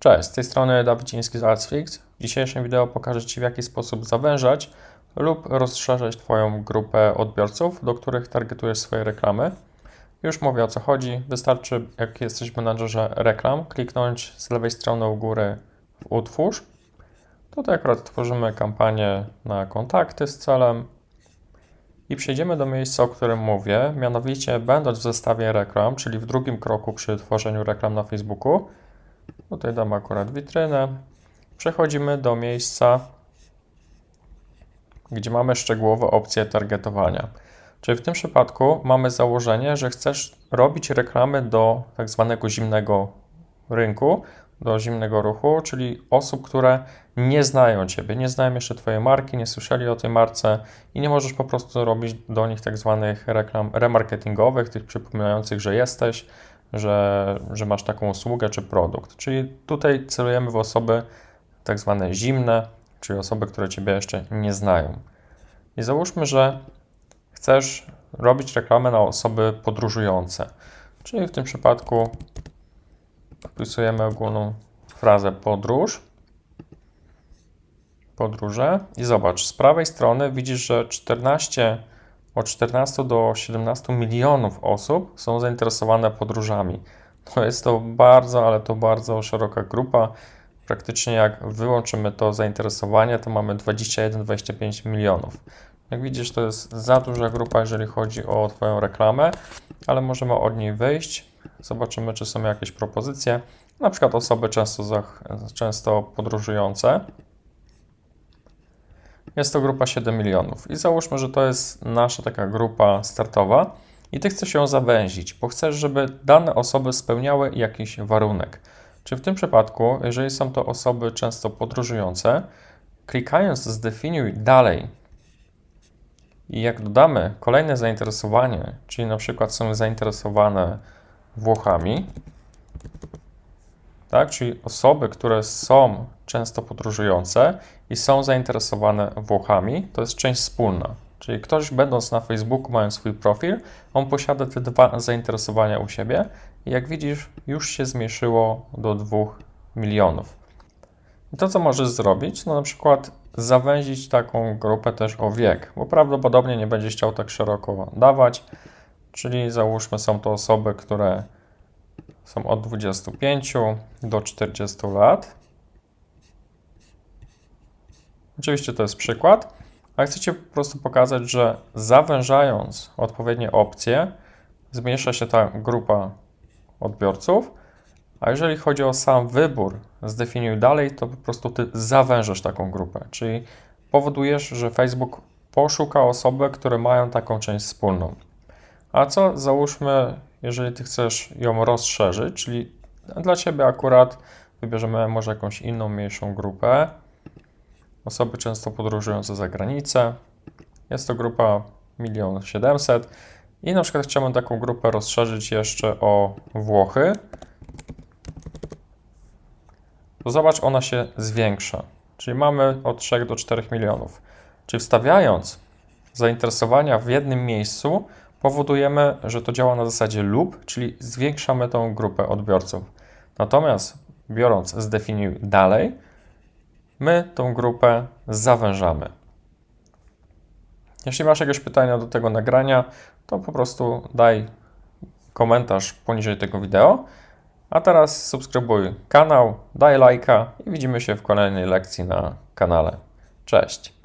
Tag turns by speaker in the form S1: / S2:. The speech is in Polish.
S1: Cześć, z tej strony Dawiciński z AdsFix. W dzisiejszym wideo pokażę Ci w jaki sposób zawężać lub rozszerzać Twoją grupę odbiorców, do których targetujesz swoje reklamy. Już mówię o co chodzi. Wystarczy, jak jesteś w menadżerze reklam, kliknąć z lewej strony u góry w utwórz. Tutaj akurat tworzymy kampanię na kontakty z celem i przejdziemy do miejsca, o którym mówię, mianowicie będąc w zestawie reklam, czyli w drugim kroku przy tworzeniu reklam na Facebooku. Tutaj dam akurat witrynę. Przechodzimy do miejsca, gdzie mamy szczegółowe opcje targetowania. Czyli w tym przypadku mamy założenie, że chcesz robić reklamy do tak zwanego zimnego rynku, do zimnego ruchu, czyli osób, które nie znają Ciebie, nie znają jeszcze Twojej marki, nie słyszeli o tej marce i nie możesz po prostu robić do nich tak zwanych reklam remarketingowych, tych przypominających, że jesteś, że, że masz taką usługę czy produkt. Czyli tutaj celujemy w osoby tak zwane zimne, czyli osoby, które Ciebie jeszcze nie znają. I załóżmy, że chcesz robić reklamę na osoby podróżujące, czyli w tym przypadku wpisujemy ogólną frazę podróż, podróże i zobacz, z prawej strony widzisz, że 14, od 14 do 17 milionów osób są zainteresowane podróżami. To jest to bardzo, ale to bardzo szeroka grupa. Praktycznie jak wyłączymy to zainteresowanie, to mamy 21-25 milionów. Jak widzisz, to jest za duża grupa, jeżeli chodzi o Twoją reklamę, ale możemy od niej wyjść. Zobaczymy, czy są jakieś propozycje. Na przykład osoby często, często podróżujące. Jest to grupa 7 milionów. I załóżmy, że to jest nasza taka grupa startowa i Ty chcesz ją zawęzić, bo chcesz, żeby dane osoby spełniały jakiś warunek. Czy w tym przypadku, jeżeli są to osoby często podróżujące, klikając zdefiniuj dalej i jak dodamy kolejne zainteresowanie, czyli na przykład są zainteresowane Włochami, tak? czyli osoby, które są często podróżujące i są zainteresowane Włochami, to jest część wspólna. Czyli ktoś, będąc na Facebooku, mając swój profil, on posiada te dwa zainteresowania u siebie i jak widzisz, już się zmniejszyło do 2 milionów. I to, co możesz zrobić, no na przykład zawęzić taką grupę też o wiek, bo prawdopodobnie nie będziesz chciał tak szeroko dawać, czyli załóżmy są to osoby, które są od 25 do 40 lat. Oczywiście to jest przykład, ale chcecie po prostu pokazać, że zawężając odpowiednie opcje, zmniejsza się ta grupa odbiorców, a jeżeli chodzi o sam wybór, zdefiniuj dalej, to po prostu ty zawężasz taką grupę, czyli powodujesz, że Facebook poszuka osoby, które mają taką część wspólną. A co załóżmy, jeżeli ty chcesz ją rozszerzyć, czyli dla ciebie akurat wybierzemy może jakąś inną, mniejszą grupę. Osoby często podróżujące za granicę. Jest to grupa 1 700 i na przykład chciałbym taką grupę rozszerzyć jeszcze o Włochy. To zobacz, ona się zwiększa. Czyli mamy od 3 do 4 milionów. Czyli wstawiając zainteresowania w jednym miejscu, powodujemy, że to działa na zasadzie lub, czyli zwiększamy tą grupę odbiorców. Natomiast biorąc zdefiniuj dalej, my tą grupę zawężamy. Jeśli masz jakieś pytania do tego nagrania, to po prostu daj komentarz poniżej tego wideo. A teraz subskrybuj kanał, daj lajka i widzimy się w kolejnej lekcji na kanale. Cześć!